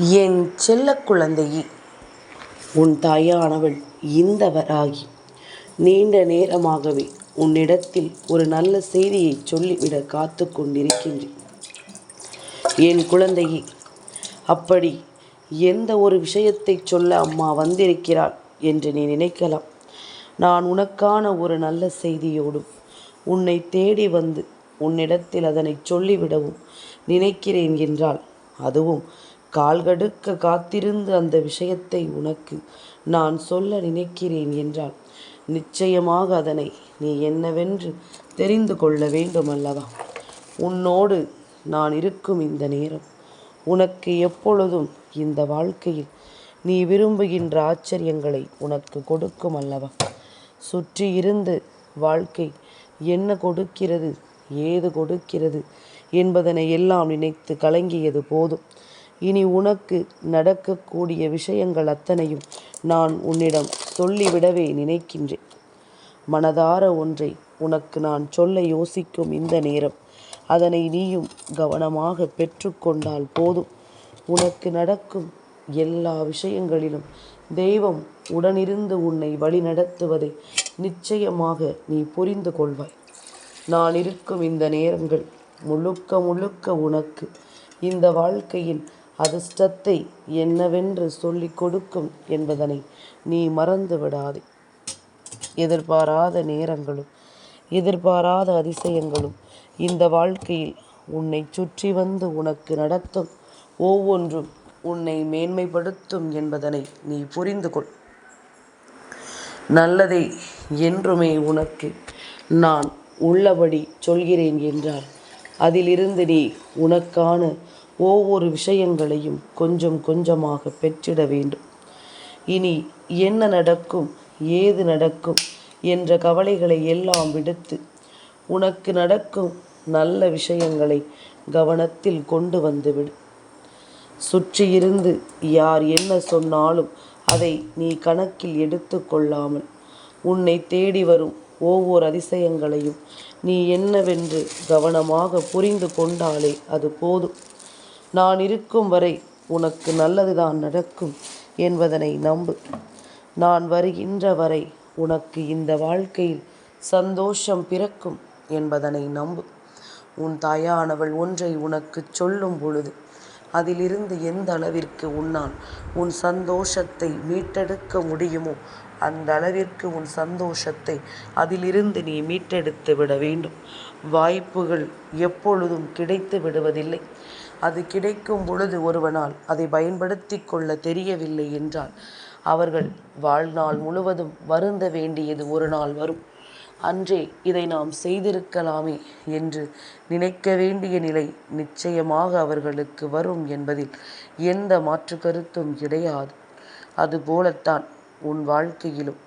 என் செல்ல குழந்தையே உன் தாயானவள் இந்தவராகி. நீண்ட நேரமாகவே உன்னிடத்தில் ஒரு நல்ல செய்தியை சொல்லிவிட காத்து கொண்டிருக்கின்றேன். என் குழந்தையே அப்படி எந்த ஒரு விஷயத்தை சொல்ல அம்மா வந்திருக்கிறாள் என்று நீ நினைக்கலாம். நான் உனக்கான ஒரு நல்ல செய்தியோடும் உன்னை தேடி வந்து உன்னிடத்தில் அதனை சொல்லிவிடவும் நினைக்கிறேன் என்றால் அதுவும் கால்கடுக்க காத்திருந்து அந்த விஷயத்தை உனக்கு நான் சொல்ல நினைக்கிறேன் என்றால் நிச்சயமாக அதனை நீ என்னவென்று தெரிந்து கொள்ள வேண்டும் அல்லவா உன்னோடு நான் இருக்கும் இந்த நேரம் உனக்கு எப்பொழுதும் இந்த வாழ்க்கையில் நீ விரும்புகின்ற ஆச்சரியங்களை உனக்கு கொடுக்கும் அல்லவா சுற்றி இருந்து வாழ்க்கை என்ன கொடுக்கிறது ஏது கொடுக்கிறது என்பதனை எல்லாம் நினைத்து கலங்கியது போதும். இனி உனக்கு நடக்கக்கூடிய விஷயங்கள் அத்தனையும் நான் உன்னிடம் சொல்லிவிடவே நினைக்கின்றேன். மனதார ஒன்றை உனக்கு நான் சொல்ல யோசிக்கும் இந்த நேரம். அதனை நீயும் கவனமாக பெற்றுக்கொண்டால் போதும். உனக்கு நடக்கும் எல்லா விஷயங்களிலும் தெய்வம் உடனிருந்து உன்னை வழிநடத்துவதை நிச்சயமாக நீ புரிந்து கொள்வாய். நான் இருக்கும் இந்த நேரங்கள் முழுக்க முழுக்க உனக்கு இந்த வாழ்க்கையில் அதிர்ஷ்டத்தை என்னவென்று சொல்லிக் கொடுக்கும் என்பதனை நீ மறந்து விடாதே எதிர்பாராத நேரங்களும் எதிர்பாராத அதிசயங்களும் இந்த வாழ்க்கையில் உன்னை சுற்றி வந்து உனக்கு நடத்தும் ஒவ்வொன்றும் உன்னை மேன்மைப்படுத்தும் என்பதனை நீ புரிந்து கொள் நல்லதை என்றுமே உனக்கு நான் உள்ளபடி சொல்கிறேன் என்றால் அதிலிருந்து நீ உனக்கான ஒவ்வொரு விஷயங்களையும் கொஞ்சம் கொஞ்சமாக பெற்றிட வேண்டும். இனி என்ன நடக்கும் ஏது நடக்கும் என்ற கவலைகளை எல்லாம் விடுத்து உனக்கு நடக்கும் நல்ல விஷயங்களை கவனத்தில் கொண்டு வந்துவிடு சுற்றியிருந்து யார் என்ன சொன்னாலும் அதை நீ கணக்கில் எடுத்து கொள்ளாமல் உன்னை தேடி வரும் ஒவ்வொரு அதிசயங்களையும் நீ என்னவென்று கவனமாக புரிந்து கொண்டாலே அது போதும். நான் இருக்கும் வரை உனக்கு நல்லதுதான் நடக்கும் என்பதனை நம்பு. நான் வருகின்ற வரை உனக்கு இந்த வாழ்க்கையில் சந்தோஷம் பிறக்கும் என்பதனை நம்பு. உன் தாயானவள் ஒன்றை உனக்கு சொல்லும் பொழுது அதிலிருந்து எந்த அளவிற்கு உன்னால் உன் சந்தோஷத்தை மீட்டெடுக்க முடியுமோ அந்த அளவிற்கு உன் சந்தோஷத்தை அதிலிருந்து நீ மீட்டெடுத்து விட வேண்டும். வாய்ப்புகள் எப்பொழுதும் கிடைத்து விடுவதில்லை. அது கிடைக்கும் பொழுது ஒருவனால் அதை பயன்படுத்தி கொள்ள தெரியவில்லை என்றால் அவர்கள் வாழ்நாள் முழுவதும் வருந்த வேண்டியது ஒரு நாள் வரும். அன்றே இதை நாம் செய்திருக்கலாமே என்று நினைக்க வேண்டிய நிலை நிச்சயமாக அவர்களுக்கு வரும் என்பதில் எந்த மாற்று கருத்தும் கிடையாது. அதுபோலத்தான் உன் வாழ்க்கையிலும்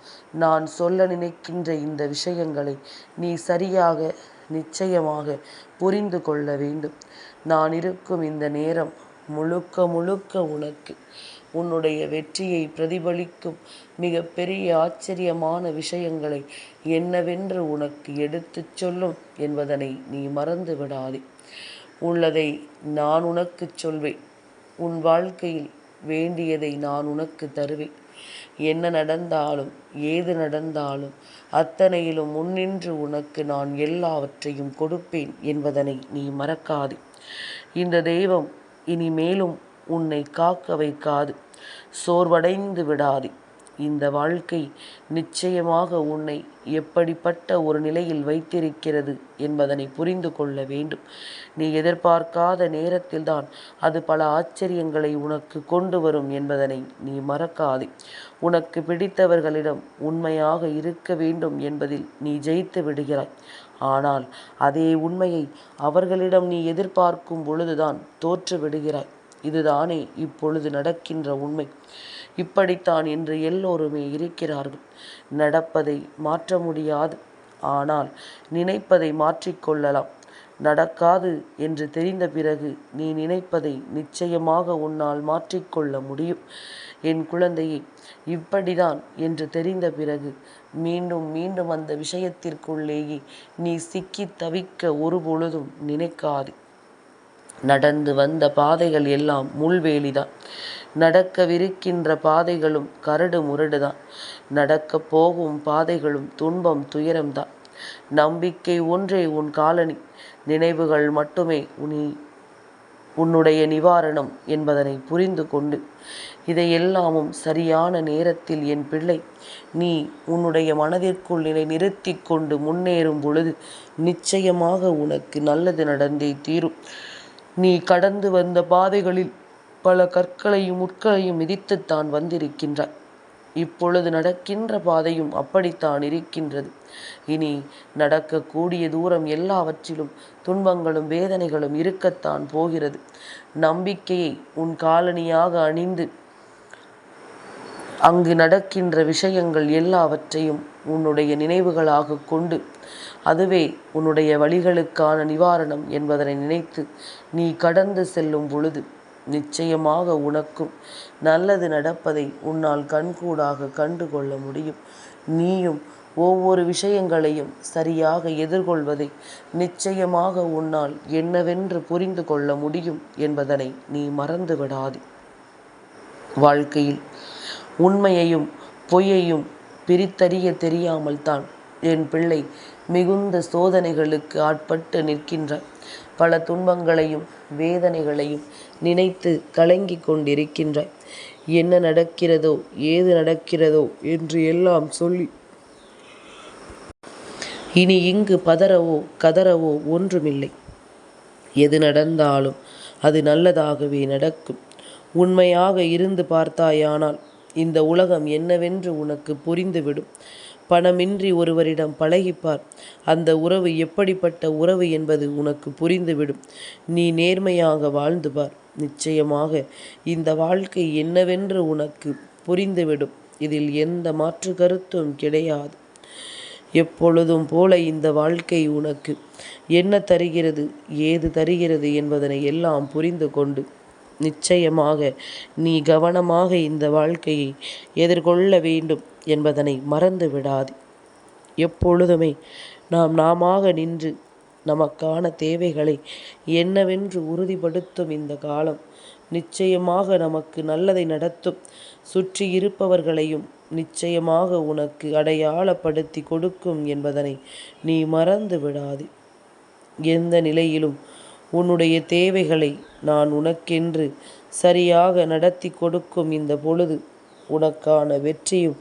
நான் சொல்ல நினைக்கின்ற இந்த விஷயங்களை நீ சரியாக நிச்சயமாக புரிந்து கொள்ள வேண்டும். நான் இருக்கும் இந்த நேரம் முழுக்க முழுக்க உனக்கு. உன்னுடைய வெற்றியை பிரதிபலிக்கும் மிகப்பெரிய ஆச்சரியமான விஷயங்களை என்னவென்று உனக்கு எடுத்துச் சொல்லும் என்பதனை நீ மறந்து விடாதே. உள்ளதை நான் உனக்கு சொல்வேன். உன் வாழ்க்கையில் வேண்டியதை நான் உனக்கு தருவேன். என்ன நடந்தாலும் ஏது நடந்தாலும் அத்தனையிலும் முன்னின்று உனக்கு நான் எல்லாவற்றையும் கொடுப்பேன் என்பதனை நீ மறக்காது. இந்த தெய்வம் இனிமேலும் உன்னை காக்க வைக்காது சோர்வடைந்து விடாதே. இந்த வாழ்க்கை நிச்சயமாக உன்னை எப்படிப்பட்ட ஒரு நிலையில் வைத்திருக்கிறது என்பதனை புரிந்து கொள்ள வேண்டும். நீ எதிர்பார்க்காத நேரத்தில்தான் அது பல ஆச்சரியங்களை உனக்கு கொண்டு வரும் என்பதனை நீ மறக்காதே. உனக்கு பிடித்தவர்களிடம் உண்மையாக இருக்க வேண்டும் என்பதில் நீ ஜெயித்து விடுகிறாய். ஆனால் அதே உண்மையை அவர்களிடம் நீ எதிர்பார்க்கும் பொழுதுதான் தோற்று விடுகிறாய் இதுதானே இப்பொழுது நடக்கின்ற உண்மை. இப்படித்தான் இன்று எல்லோருமே இருக்கிறார்கள். நடப்பதை மாற்ற முடியாது. ஆனால் நினைப்பதை மாற்றிக்கொள்ளலாம் நடக்காது என்று தெரிந்த பிறகு நீ நினைப்பதை நிச்சயமாக உன்னால் மாற்றிக்கொள்ள முடியும். என் குழந்தையை இப்படிதான் என்று தெரிந்த பிறகு மீண்டும் மீண்டும் அந்த விஷயத்திற்குள்ளேயே நீ சிக்கி தவிக்க ஒரு பொழுதும் நினைக்காது. நடந்து வந்த பாதைகள் எல்லாம் முள்வேலிதான். நடக்கவிருக்கின்ற பாதைகளும் கரடு முரடுதான். நடக்க போகும் பாதைகளும் துன்பம் துயரம்தான். நம்பிக்கை ஒன்றே உன் காலனி நினைவுகள் மட்டுமே உனி உன்னுடைய நிவாரணம் என்பதனை புரிந்து கொண்டு இதையெல்லாமும் சரியான நேரத்தில் என் பிள்ளை நீ உன்னுடைய மனதிற்குள் நிலை நிறுத்தி கொண்டு முன்னேறும் பொழுது நிச்சயமாக உனக்கு நல்லது நடந்தே தீரும். நீ கடந்து வந்த பாதைகளில் பல கற்களையும் முட்களையும் மிதித்துத்தான் வந்திருக்கின்றாய். இப்பொழுது நடக்கின்ற பாதையும் அப்படித்தான் இருக்கின்றது. இனி நடக்கக்கூடிய தூரம் எல்லாவற்றிலும் துன்பங்களும் வேதனைகளும் இருக்கத்தான் போகிறது. நம்பிக்கையை உன் காலனியாக அணிந்து அங்கு நடக்கின்ற விஷயங்கள் எல்லாவற்றையும் உன்னுடைய நினைவுகளாக கொண்டு அதுவே உன்னுடைய வழிகளுக்கான நிவாரணம் என்பதனை நினைத்து நீ கடந்து செல்லும் பொழுது நிச்சயமாக உனக்கும் நல்லது நடப்பதை உன்னால் கண்கூடாக கண்டு கொள்ள முடியும். நீயும் ஒவ்வொரு விஷயங்களையும் சரியாக எதிர்கொள்வதை நிச்சயமாக உன்னால் என்னவென்று புரிந்து கொள்ள முடியும் என்பதனை நீ மறந்து விடாது வாழ்க்கையில் உண்மையையும் பொய்யையும் பிரித்தறிய தெரியாமல் தான் என் பிள்ளை மிகுந்த சோதனைகளுக்கு ஆட்பட்டு நிற்கின்றார் பல துன்பங்களையும் வேதனைகளையும் நினைத்து கலங்கிக் கொண்டிருக்கின்றாய் என்ன நடக்கிறதோ ஏது நடக்கிறதோ என்று எல்லாம் சொல்லி இனி இங்கு பதறவோ கதறவோ ஒன்றுமில்லை. எது நடந்தாலும் அது நல்லதாகவே நடக்கும். உண்மையாக இருந்து பார்த்தாயானால் இந்த உலகம் என்னவென்று உனக்கு புரிந்துவிடும். பணமின்றி ஒருவரிடம் பழகிப்பார். அந்த உறவு எப்படிப்பட்ட உறவு என்பது உனக்கு புரிந்துவிடும். நீ நேர்மையாக வாழ்ந்து பார் நிச்சயமாக இந்த வாழ்க்கை என்னவென்று உனக்கு புரிந்துவிடும். இதில் எந்த மாற்று கருத்தும் கிடையாது. எப்பொழுதும் போல இந்த வாழ்க்கை உனக்கு என்ன தருகிறது ஏது தருகிறது என்பதனை எல்லாம் புரிந்து கொண்டு நிச்சயமாக நீ கவனமாக இந்த வாழ்க்கையை எதிர்கொள்ள வேண்டும் என்பதனை மறந்து விடாது எப்பொழுதுமே நாம் நாமாக நின்று நமக்கான தேவைகளை என்னவென்று உறுதிப்படுத்தும் இந்த காலம் நிச்சயமாக நமக்கு நல்லதை நடத்தும். சுற்றி இருப்பவர்களையும் நிச்சயமாக உனக்கு அடையாளப்படுத்தி கொடுக்கும் என்பதனை நீ மறந்து விடாது எந்த நிலையிலும் உன்னுடைய தேவைகளை நான் உனக்கென்று சரியாக நடத்தி கொடுக்கும் இந்த பொழுது உனக்கான வெற்றியும்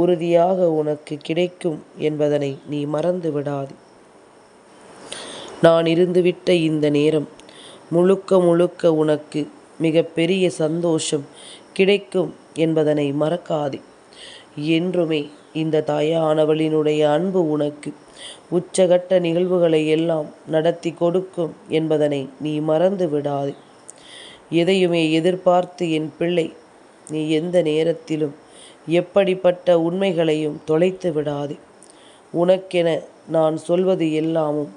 உறுதியாக உனக்கு கிடைக்கும் என்பதனை நீ மறந்து விடாது. நான் இருந்துவிட்ட இந்த நேரம் முழுக்க முழுக்க உனக்கு மிகப்பெரிய சந்தோஷம் கிடைக்கும் என்பதனை மறக்காதே. என்றுமே இந்த தாயானவளினுடைய அன்பு உனக்கு. உச்சகட்ட நிகழ்வுகளை எல்லாம் நடத்தி கொடுக்கும் என்பதனை நீ மறந்து விடாது. எதையுமே எதிர்பார்த்து என் பிள்ளை நீ எந்த நேரத்திலும் எப்படிப்பட்ட உண்மைகளையும் தொலைத்து விடாது. உனக்கென நான் சொல்வது எல்லாமும்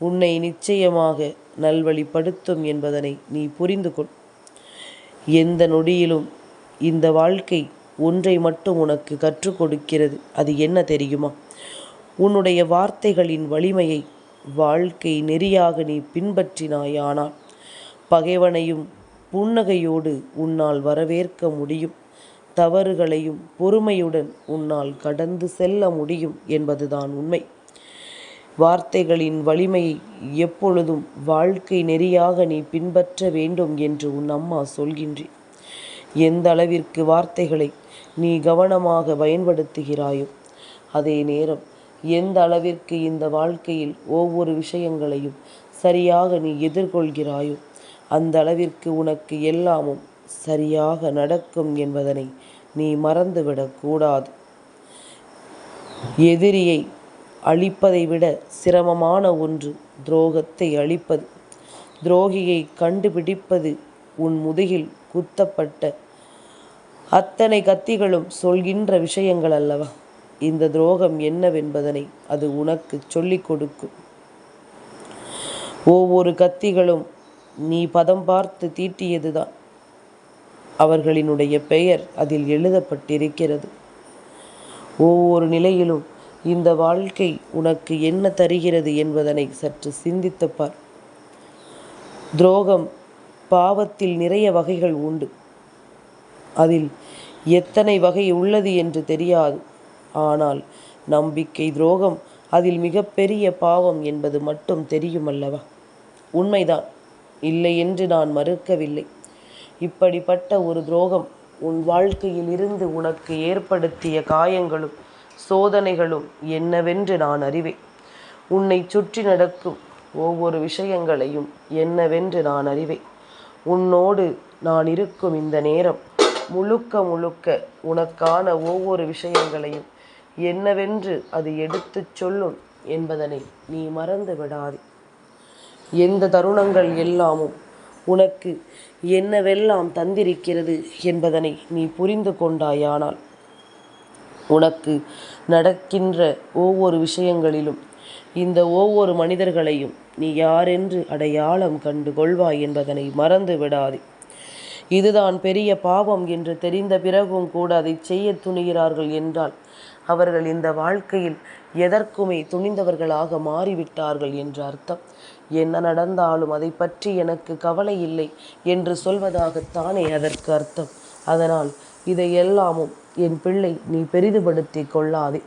உன்னை நிச்சயமாக நல்வழிப்படுத்தும் என்பதனை நீ புரிந்து கொள் எந்த நொடியிலும் இந்த வாழ்க்கை ஒன்றை மட்டும் உனக்கு கற்றுக் கொடுக்கிறது. அது என்ன தெரியுமா? உன்னுடைய வார்த்தைகளின் வலிமையை வாழ்க்கை நெறியாக நீ பின்பற்றினாயானால் பகைவனையும் புன்னகையோடு உன்னால் வரவேற்க முடியும். தவறுகளையும் பொறுமையுடன் உன்னால் கடந்து செல்ல முடியும் என்பதுதான் உண்மை. வார்த்தைகளின் வலிமையை எப்பொழுதும் வாழ்க்கை நெறியாக நீ பின்பற்ற வேண்டும் என்று உன் அம்மா சொல்கின்றேன் எந்த அளவிற்கு வார்த்தைகளை நீ கவனமாக பயன்படுத்துகிறாயோ? அதே நேரம் எந்த அளவிற்கு இந்த வாழ்க்கையில் ஒவ்வொரு விஷயங்களையும் சரியாக நீ எதிர்கொள்கிறாயோ அந்த அளவிற்கு உனக்கு எல்லாமும் சரியாக நடக்கும் என்பதனை நீ மறந்துவிடக்கூடாது எதிரியை அழிப்பதை விட சிரமமான ஒன்று துரோகத்தை அழிப்பது. துரோகியை கண்டுபிடிப்பது உன் முதுகில் குத்தப்பட்ட அத்தனை கத்திகளும் சொல்கின்ற விஷயங்கள் அல்லவா? இந்த துரோகம் என்னவென்பதனை அது உனக்கு சொல்லிக் கொடுக்கும். ஒவ்வொரு கத்திகளும் நீ பதம் பார்த்து தீட்டியதுதான். அவர்களினுடைய பெயர் அதில் எழுதப்பட்டிருக்கிறது. ஒவ்வொரு நிலையிலும் இந்த வாழ்க்கை உனக்கு என்ன தருகிறது என்பதனை சற்று சிந்தித்துப்பார் துரோகம் பாவத்தில் நிறைய வகைகள் உண்டு. அதில் எத்தனை வகை உள்ளது என்று தெரியாது. ஆனால் நம்பிக்கை துரோகம் அதில் மிகப்பெரிய பாவம் என்பது மட்டும் தெரியும் அல்லவா உண்மைதான். இல்லை என்று நான் மறுக்கவில்லை. இப்படிப்பட்ட ஒரு துரோகம் உன் வாழ்க்கையில் இருந்து உனக்கு ஏற்படுத்திய காயங்களும் சோதனைகளும் என்னவென்று நான் அறிவேன். உன்னை சுற்றி நடக்கும் ஒவ்வொரு விஷயங்களையும் என்னவென்று நான் அறிவேன். உன்னோடு நான் இருக்கும் இந்த நேரம் முழுக்க முழுக்க உனக்கான ஒவ்வொரு விஷயங்களையும் என்னவென்று அது எடுத்துச் சொல்லும் என்பதனை நீ மறந்து விடாதே. எந்த தருணங்கள் எல்லாமும் உனக்கு என்னவெல்லாம் தந்திருக்கிறது என்பதனை நீ புரிந்து கொண்டாயானால் உனக்கு நடக்கின்ற ஒவ்வொரு விஷயங்களிலும் இந்த ஒவ்வொரு மனிதர்களையும் நீ யாரென்று அடையாளம் கண்டு கொள்வாய் என்பதனை மறந்து விடாதே. இதுதான் பெரிய பாவம் என்று தெரிந்த பிறகும் கூட அதை செய்ய துணிகிறார்கள் என்றால் அவர்கள் இந்த வாழ்க்கையில் எதற்குமே துணிந்தவர்களாக மாறிவிட்டார்கள் என்று அர்த்தம். என்ன நடந்தாலும் அதை பற்றி எனக்கு கவலை இல்லை என்று சொல்வதாகத்தானே அதற்கு அர்த்தம். அதனால் இதையெல்லாமும் என் பிள்ளை நீ பெரிதுபடுத்தி கொள்ளாதே.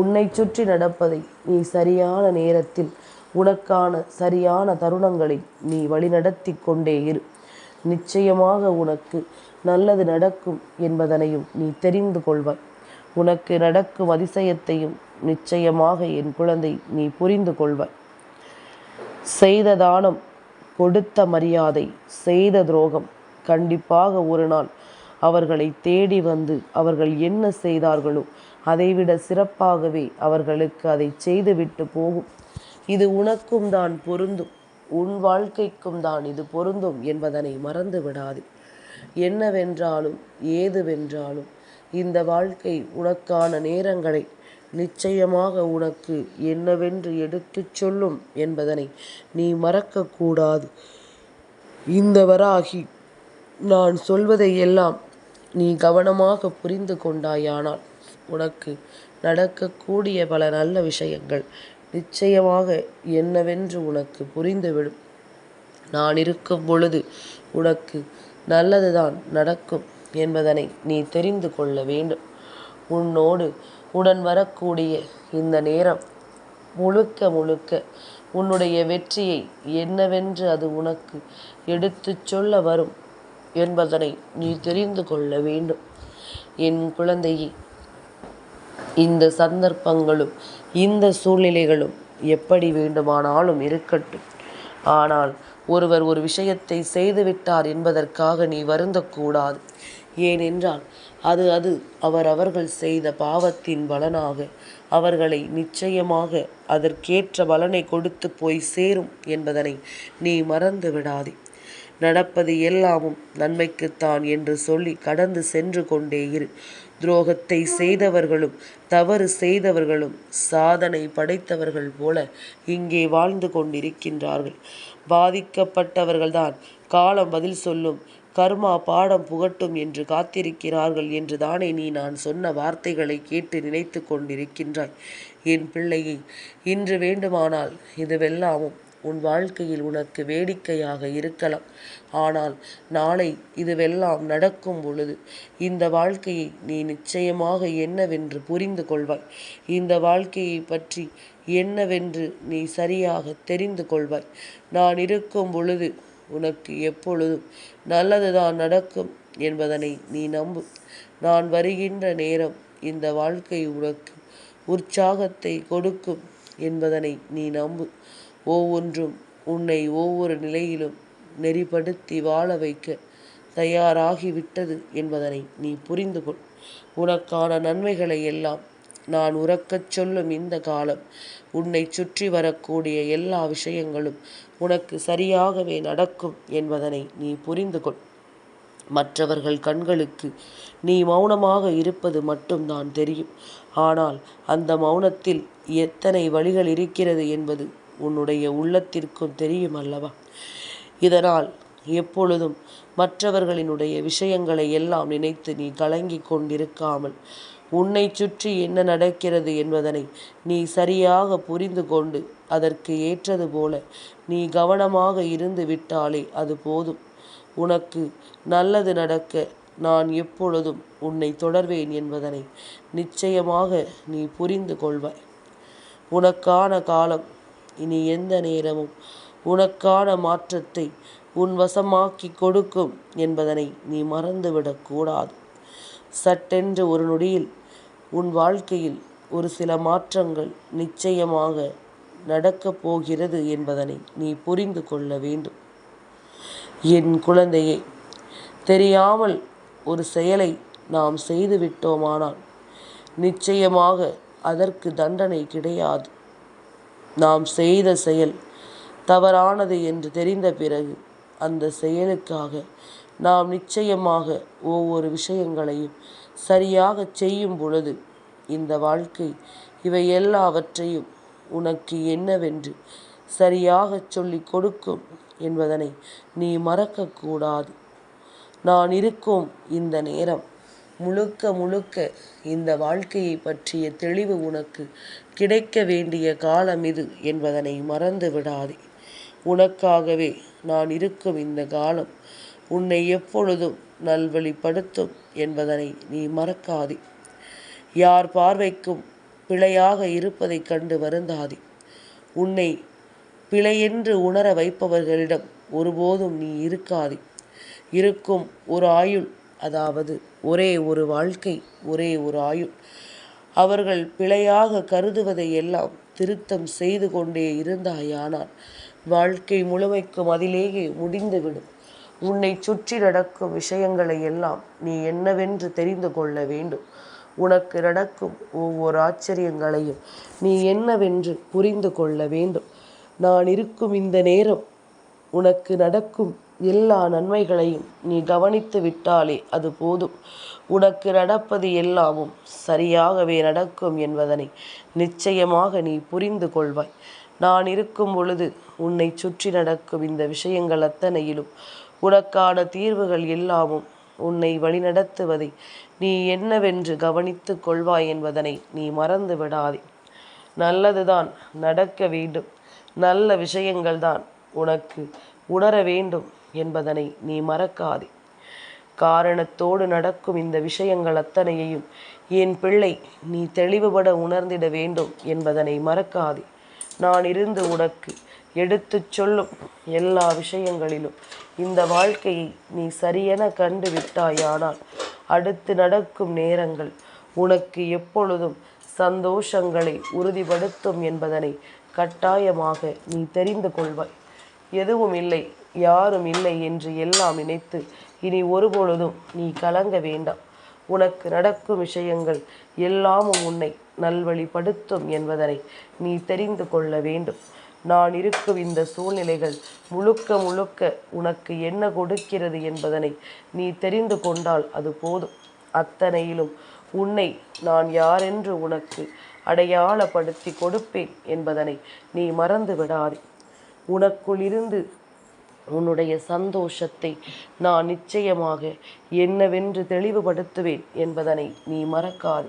உன்னை சுற்றி நடப்பதை நீ சரியான நேரத்தில் உனக்கான சரியான தருணங்களை நீ வழிநடத்தி கொண்டே இரு. நிச்சயமாக உனக்கு நல்லது நடக்கும் என்பதனையும் நீ தெரிந்து கொள்வாய். உனக்கு நடக்கும் அதிசயத்தையும் நிச்சயமாக என் குழந்தை நீ புரிந்து கொள்வாய். செய்த தானம் கொடுத்த மரியாதை செய்த துரோகம் கண்டிப்பாக ஒரு நாள் அவர்களை தேடி வந்து அவர்கள் என்ன செய்தார்களோ அதைவிட சிறப்பாகவே அவர்களுக்கு அதை செய்துவிட்டு போகும். இது உனக்கும் தான் பொருந்தும். உன் வாழ்க்கைக்கும் தான் இது பொருந்தும் என்பதனை மறந்து விடாது. என்னவென்றாலும் ஏதுவென்றாலும் இந்த வாழ்க்கை உனக்கான நேரங்களை நிச்சயமாக உனக்கு என்னவென்று எடுத்துச் சொல்லும் என்பதனை நீ மறக்கக்கூடாது இந்த வராகி நான் சொல்வதை எல்லாம் நீ கவனமாக புரிந்து கொண்டாயானால் உனக்கு நடக்கக்கூடிய பல நல்ல விஷயங்கள் நிச்சயமாக என்னவென்று உனக்கு புரிந்துவிடும். நான் இருக்கும் பொழுது உனக்கு நல்லதுதான் நடக்கும் என்பதனை நீ தெரிந்து கொள்ள வேண்டும். உன்னோடு உடன் வரக்கூடிய இந்த நேரம் முழுக்க முழுக்க உன்னுடைய வெற்றியை என்னவென்று அது உனக்கு எடுத்துச் சொல்ல வரும் என்பதனை நீ தெரிந்து கொள்ள வேண்டும். என் குழந்தையே இந்த சந்தர்ப்பங்களும் இந்த சூழ்நிலைகளும் எப்படி வேண்டுமானாலும் இருக்கட்டும். ஆனால் ஒருவர் ஒரு விஷயத்தை செய்துவிட்டார் என்பதற்காக நீ வருந்தக்கூடாது. ஏனென்றால் அது அது அவர் அவர்கள் செய்த பாவத்தின் பலனாக அவர்களை நிச்சயமாக அதற்கேற்ற பலனை கொடுத்து போய் சேரும் என்பதனை நீ மறந்து விடாதே. நடப்பது எல்லாமும் நன்மைக்குத்தான் என்று சொல்லி கடந்து சென்று கொண்டே இரு. துரோகத்தை செய்தவர்களும் தவறு செய்தவர்களும் சாதனை படைத்தவர்கள் போல இங்கே வாழ்ந்து கொண்டிருக்கின்றார்கள். பாதிக்கப்பட்டவர்கள்தான் காலம் பதில் சொல்லும் கர்மா பாடம் புகட்டும் என்று காத்திருக்கிறார்கள் என்று தானே நீ நான் சொன்ன வார்த்தைகளை கேட்டு நினைத்து கொண்டிருக்கின்றாய். என் பிள்ளையை இன்று வேண்டுமானால் இதுவெல்லாமும் உன் வாழ்க்கையில் உனக்கு வேடிக்கையாக இருக்கலாம். ஆனால் நாளை இதுவெல்லாம் நடக்கும் பொழுது இந்த வாழ்க்கையை நீ நிச்சயமாக என்னவென்று புரிந்து கொள்வாய். இந்த வாழ்க்கையை பற்றி என்னவென்று நீ சரியாக தெரிந்து கொள்வாய். நான் இருக்கும் பொழுது உனக்கு எப்பொழுதும் நல்லதுதான் நடக்கும் என்பதனை நீ நம்பு. நான் வருகின்ற நேரம் இந்த வாழ்க்கை உனக்கு உற்சாகத்தை கொடுக்கும் என்பதனை நீ நம்பு. ஒவ்வொன்றும் உன்னை ஒவ்வொரு நிலையிலும் நெறிப்படுத்தி வாழ வைக்க தயாராகிவிட்டது என்பதனை நீ புரிந்து கொள். உனக்கான நன்மைகளை எல்லாம் நான் உறக்கச் சொல்லும் இந்த காலம் உன்னை சுற்றி வரக்கூடிய எல்லா விஷயங்களும் உனக்கு சரியாகவே நடக்கும் என்பதனை நீ புரிந்து கொள். மற்றவர்கள் கண்களுக்கு நீ மௌனமாக இருப்பது மட்டும்தான் தெரியும். ஆனால் அந்த மௌனத்தில் எத்தனை வழிகள் இருக்கிறது என்பது உன்னுடைய உள்ளத்திற்கும் தெரியும் அல்லவா? இதனால் எப்பொழுதும் மற்றவர்களினுடைய விஷயங்களை எல்லாம் நினைத்து நீ கலங்கி கொண்டிருக்காமல் உன்னை சுற்றி என்ன நடக்கிறது என்பதனை நீ சரியாக புரிந்து கொண்டு அதற்கு ஏற்றது போல நீ கவனமாக இருந்து விட்டாலே அது போதும். உனக்கு நல்லது நடக்க நான் எப்பொழுதும் உன்னை தொடர்வேன் என்பதனை நிச்சயமாக நீ புரிந்து கொள்வாய். உனக்கான காலம் இனி எந்த நேரமும் உனக்கான மாற்றத்தை உன் வசமாக்கி கொடுக்கும் என்பதனை நீ மறந்துவிடக் கூடாது. சட்டென்று ஒரு நொடியில் உன் வாழ்க்கையில் ஒரு சில மாற்றங்கள் நிச்சயமாக நடக்கப் போகிறது என்பதனை நீ புரிந்து கொள்ள வேண்டும். என் குழந்தையை தெரியாமல் ஒரு செயலை நாம் செய்துவிட்டோமானால் நிச்சயமாக அதற்கு தண்டனை கிடையாது. நாம் செய்த செயல் தவறானது என்று தெரிந்த பிறகு அந்த செயலுக்காக நாம் நிச்சயமாக ஒவ்வொரு விஷயங்களையும் சரியாக செய்யும் பொழுது இந்த வாழ்க்கை இவை எல்லாவற்றையும் உனக்கு என்னவென்று சரியாகச் சொல்லிக் கொடுக்கும் என்பதனை நீ மறக்கக்கூடாது. நான் இருக்கும் இந்த நேரம் முழுக்க முழுக்க இந்த வாழ்க்கையை பற்றிய தெளிவு உனக்கு கிடைக்க வேண்டிய காலம் இது என்பதனை மறந்து விடாதே உனக்காகவே நான் இருக்கும் இந்த காலம் உன்னை எப்பொழுதும் நல்வழிப்படுத்தும் என்பதனை நீ மறக்காதே. யார் பார்வைக்கும் பிழையாக இருப்பதைக் கண்டு வருந்தாதே. உன்னை பிழையென்று உணர வைப்பவர்களிடம் ஒருபோதும் நீ இருக்காதே. இருக்கும் ஒரு ஆயுள் அதாவது ஒரே ஒரு வாழ்க்கை ஒரே ஒரு ஆயுள் அவர்கள் பிழையாக கருதுவதை எல்லாம் திருத்தம் செய்து கொண்டே இருந்தாயானால் வாழ்க்கை முழுமைக்கும் அதிலேயே முடிந்துவிடும். உன்னை சுற்றி நடக்கும் விஷயங்களை எல்லாம் நீ என்னவென்று தெரிந்து கொள்ள வேண்டும். உனக்கு நடக்கும் ஒவ்வொரு ஆச்சரியங்களையும் நீ என்னவென்று புரிந்து கொள்ள வேண்டும். நான் இருக்கும் இந்த நேரம் உனக்கு நடக்கும் எல்லா நன்மைகளையும் நீ கவனித்து விட்டாலே அது போதும். உனக்கு நடப்பது எல்லாமும் சரியாகவே நடக்கும் என்பதனை நிச்சயமாக நீ புரிந்து கொள்வாய். நான் இருக்கும் பொழுது உன்னை சுற்றி நடக்கும் இந்த விஷயங்கள் அத்தனையிலும் உனக்கான தீர்வுகள் எல்லாமும் உன்னை வழிநடத்துவதை நீ என்னவென்று கவனித்து கொள்வாய் என்பதனை நீ மறந்து விடாதே. நல்லதுதான் நடக்க வேண்டும். நல்ல விஷயங்கள் தான் உனக்கு உணர வேண்டும். என்பதனை நீ மறக்காதே. காரணத்தோடு நடக்கும் இந்த விஷயங்கள் அத்தனையையும் என் பிள்ளை நீ தெளிவுபட உணர்ந்திட வேண்டும் என்பதனை மறக்காதே. நான் இருந்து உனக்கு எடுத்துச் சொல்லும் எல்லா விஷயங்களிலும் இந்த வாழ்க்கையை நீ சரியென கண்டு விட்டாயானால் அடுத்து நடக்கும் நேரங்கள் உனக்கு எப்பொழுதும் சந்தோஷங்களை உறுதிப்படுத்தும் என்பதனை கட்டாயமாக நீ தெரிந்து கொள்வாய். எதுவும் இல்லை யாரும் இல்லை என்று எல்லாம் நினைத்து இனி ஒருபொழுதும் நீ கலங்க வேண்டாம். உனக்கு நடக்கும் விஷயங்கள் எல்லாமும் உன்னை நல்வழிப்படுத்தும் என்பதனை நீ தெரிந்து கொள்ள வேண்டும். நான் இருக்கும் இந்த சூழ்நிலைகள் முழுக்க முழுக்க உனக்கு என்ன கொடுக்கிறது என்பதனை நீ தெரிந்து கொண்டால் அது போதும். அத்தனையிலும் உன்னை நான் யாரென்று உனக்கு அடையாளப்படுத்தி கொடுப்பேன் என்பதனை நீ மறந்து விடாதே உனக்குள் இருந்து உன்னுடைய சந்தோஷத்தை நான் நிச்சயமாக என்னவென்று தெளிவுபடுத்துவேன் என்பதனை நீ மறக்காது.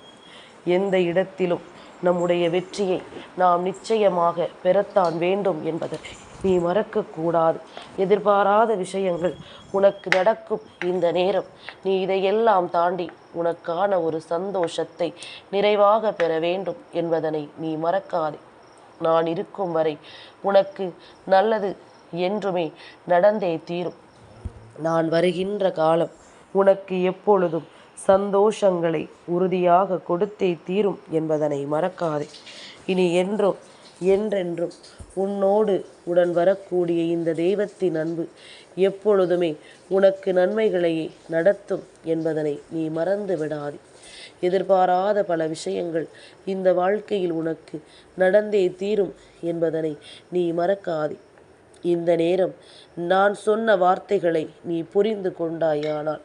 எந்த இடத்திலும் நம்முடைய வெற்றியை நாம் நிச்சயமாக பெறத்தான் வேண்டும் என்பதை நீ மறக்கக்கூடாது. எதிர்பாராத விஷயங்கள் உனக்கு நடக்கும் இந்த நேரம். நீ இதையெல்லாம் தாண்டி உனக்கான ஒரு சந்தோஷத்தை நிறைவாக பெற வேண்டும் என்பதனை நீ மறக்காதே. நான் இருக்கும் வரை உனக்கு நல்லது என்றுமே நடந்தே தீரும். நான் வருகின்ற காலம் உனக்கு எப்பொழுதும் சந்தோஷங்களை உறுதியாக கொடுத்தே தீரும் என்பதனை மறக்காதே. இனி என்றும் என்றென்றும் உன்னோடு உடன் வரக்கூடிய இந்த தெய்வத்தின் அன்பு எப்பொழுதுமே உனக்கு நன்மைகளையே நடத்தும் என்பதனை நீ மறந்து விடாதே. எதிர்பாராத பல விஷயங்கள் இந்த வாழ்க்கையில் உனக்கு நடந்தே தீரும் என்பதனை நீ மறக்காதே. இந்த நேரம் நான் சொன்ன வார்த்தைகளை நீ புரிந்து கொண்டாயானால்.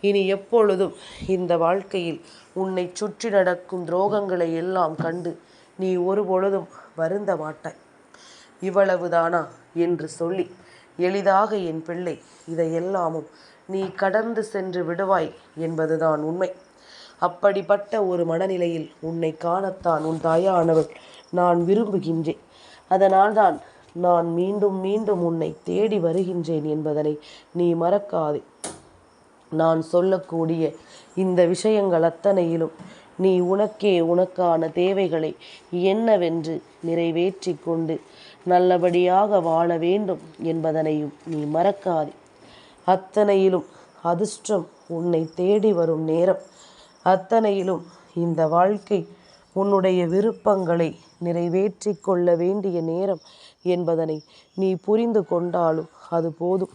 இனி எப்பொழுதும் இந்த வாழ்க்கையில் உன்னை சுற்றி நடக்கும் துரோகங்களை எல்லாம் கண்டு நீ ஒரு பொழுதும் வருந்த மாட்டாய். இவ்வளவுதானா என்று சொல்லி எளிதாக என் பிள்ளை இதையெல்லாமும் நீ கடந்து சென்று விடுவாய் என்பதுதான் உண்மை. அப்படிப்பட்ட ஒரு மனநிலையில் உன்னை காணத்தான் உன் தாயானவள் நான் விரும்புகின்றேன். அதனால்தான் நான் மீண்டும் மீண்டும் உன்னை தேடி வருகின்றேன் என்பதனை நீ மறக்காதே. நான் சொல்லக்கூடிய இந்த விஷயங்கள் அத்தனையிலும் நீ உனக்கே உனக்கான தேவைகளை என்னவென்று நிறைவேற்றி கொண்டு நல்லபடியாக வாழ வேண்டும் என்பதனையும் நீ மறக்காதே. அத்தனையிலும் அதிர்ஷ்டம் உன்னை தேடி வரும் நேரம். அத்தனையிலும் இந்த வாழ்க்கை உன்னுடைய விருப்பங்களை நிறைவேற்றி கொள்ள வேண்டிய நேரம். என்பதனை நீ புரிந்து கொண்டாலும் அது போதும்.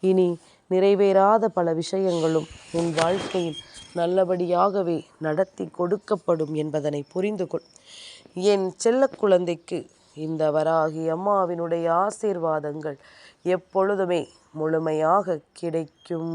இனி நிறைவேறாத பல விஷயங்களும் உன் வாழ்க்கையில் நல்லபடியாகவே நடத்தி கொடுக்கப்படும் என்பதனை புரிந்து கொள். என் செல்ல குழந்தைக்கு இந்த வராகி அம்மாவினுடைய ஆசீர்வாதங்கள் எப்பொழுதுமே முழுமையாக கிடைக்கும்.